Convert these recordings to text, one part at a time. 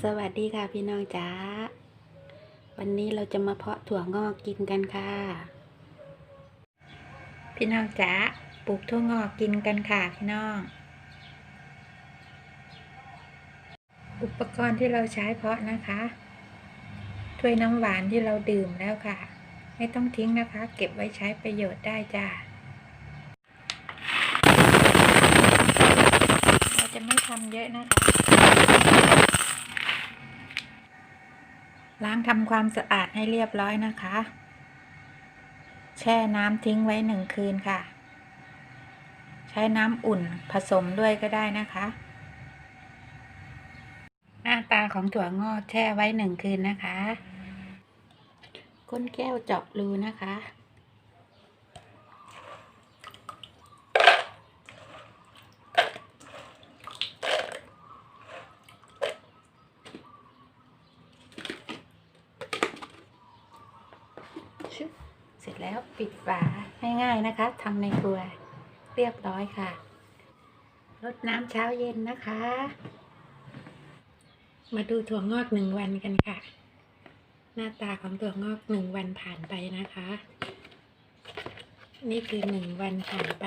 สวัสดีค่ะพี่น้องจ๋าวันนี้เราจะมาเพาะถั่วงอกกินกันค่ะ พี่น้องจ๋าปลูกถั่วงอกกินกันค่ะพี่น้อง อุปกรณ์ที่เราใช้เพาะนะคะ ถ้วยน้ำหวานที่เราดื่มแล้วค่ะ ไม่ต้องทิ้งนะคะ เก็บไว้ใช้ประโยชน์ได้จ้าเราจะไม่ทำเยอะนะคะ ล้างทำความสะอาดให้เรียบร้อยนะคะ แช่น้ำทิ้งไว้หนึ่งคืนค่ะ ใช้น้ำอุ่นผสมด้วยก็ได้นะคะ หน้าตาของถั่วงอกแช่ไว้หนึ่งคืนนะคะ ก้นแก้วเจาะรูนะคะ เสร็จแล้วปิดฝาง่ายๆนะคะทำในครัวเรียบร้อยค่ะรดน้ำเช้าเย็นนะคะ มาดูถั่วงอกหนึ่งวันกันค่ะ หน้าตาของถั่วงอกหนึ่งวันผ่านไปนะคะ นี่คือหนึ่งวันผ่านไป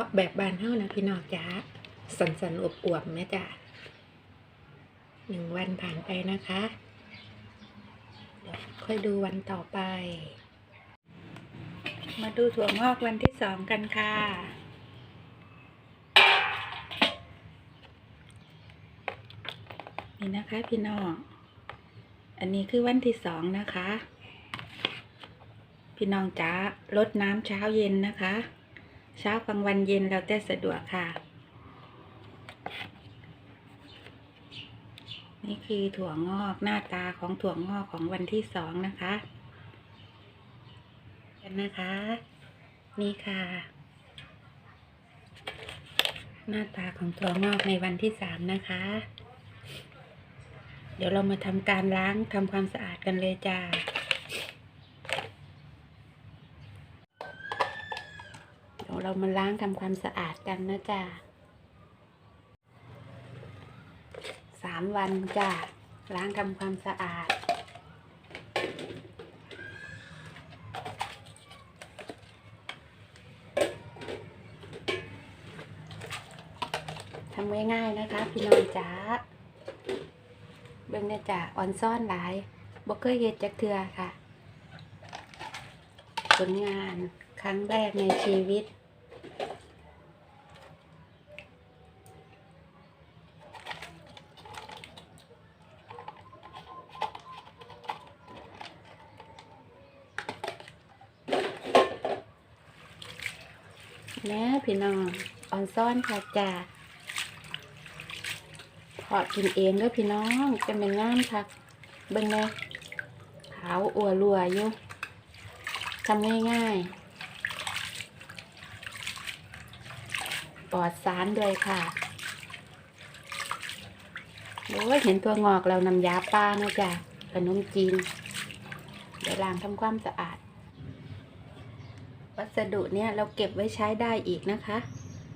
าะแบบบานเท่านะพี่น้องจ๋าสันสันอบอวบแม่จ๋าหนึ่งวันผ่านไปนะคะเดี๋ยวค่อยดูวันต่อไป มาดูถั่วงอกวันที่สองกันค่ะนี่นะคะพี่น้อง อันนี้คือวันที่สองนะคะ พี่น้องจ๋าลดน้ำเช้าเย็นนะคะ เช้ากลางวันเย็นเราแต่สะดวกค่ะ นี่คือถั่วงอกหน้าตาของถั่วงอกของวันที่สองนะคะกันนะคะ นี่ค่ะ หน้าตาของถั่วงอกในวันที่สามนะคะ เดี๋ยวเรามาทำการล้างทำความสะอาดกันเลยจ้า เรามาล้างทำความสะอาดกันนะจ๊ะสามวันจ้ะล้างทำความสะอาด ทำง่ายๆนะคะ พี่น้องจ๋าเบิ่งเนี่ยจ้ะอ่อนซ่อนหลายบ่เคยเฮ็ดจักเทือค่ะ ผลงานครั้งแรกในชีวิต แม่พี่น้องออนซ่อนค่ะจ้าพอกินเองด้วยพี่น้องจะเป็นงามค่ะเบิ่งเลยขาวอัวรัวอยู่ทำง่ายๆปลอดสารด้วยค่ะโอ้ยเห็นตัวงอกแล้วน้ำยาป้านะจ๊ะขนมจีนเดี๋ยวล้างทำความสะอาด วัสดุเนี่ยเราเก็บไว้ใช้ได้อีกนะคะ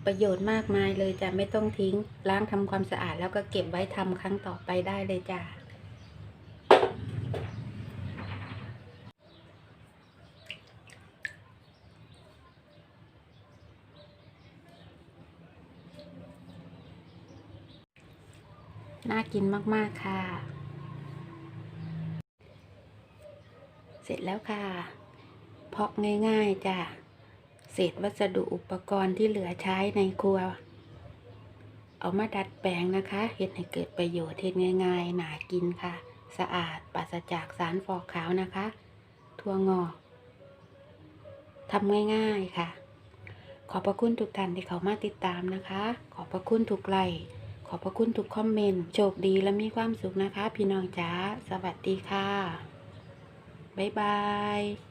ประโยชน์มากมายเลยจะไม่ต้องทิ้ง ล้างทำความสะอาดแล้วก็เก็บไว้ทำครั้งต่อไปได้เลยจ้ะน่ากินมาก ๆ ค่ะ เสร็จแล้วค่ะาะง่าย ๆจ้ะเศษวัสดุอุปกรณ์ที่เหลือใช้ในครัว เอามาดัดแปลงนะคะเฮ็ดให้เกิดประโยชน์เฮ็ดง่าย ๆ หนากินค่ะ สะอาดปราศจากสารฟอกขาวนะคะทั่วงอกทำง่ายๆค่ะ ขอบพระคุณทุกท่านที่เขามาติดตามนะคะ ขอบพระคุณทุกไลค์ขอบพระคุณทุกคอมเมนต์โชคดีและมีความสุขนะคะ พี่น้องจ๋าสวัสดีค่ะ บ๊ายบาย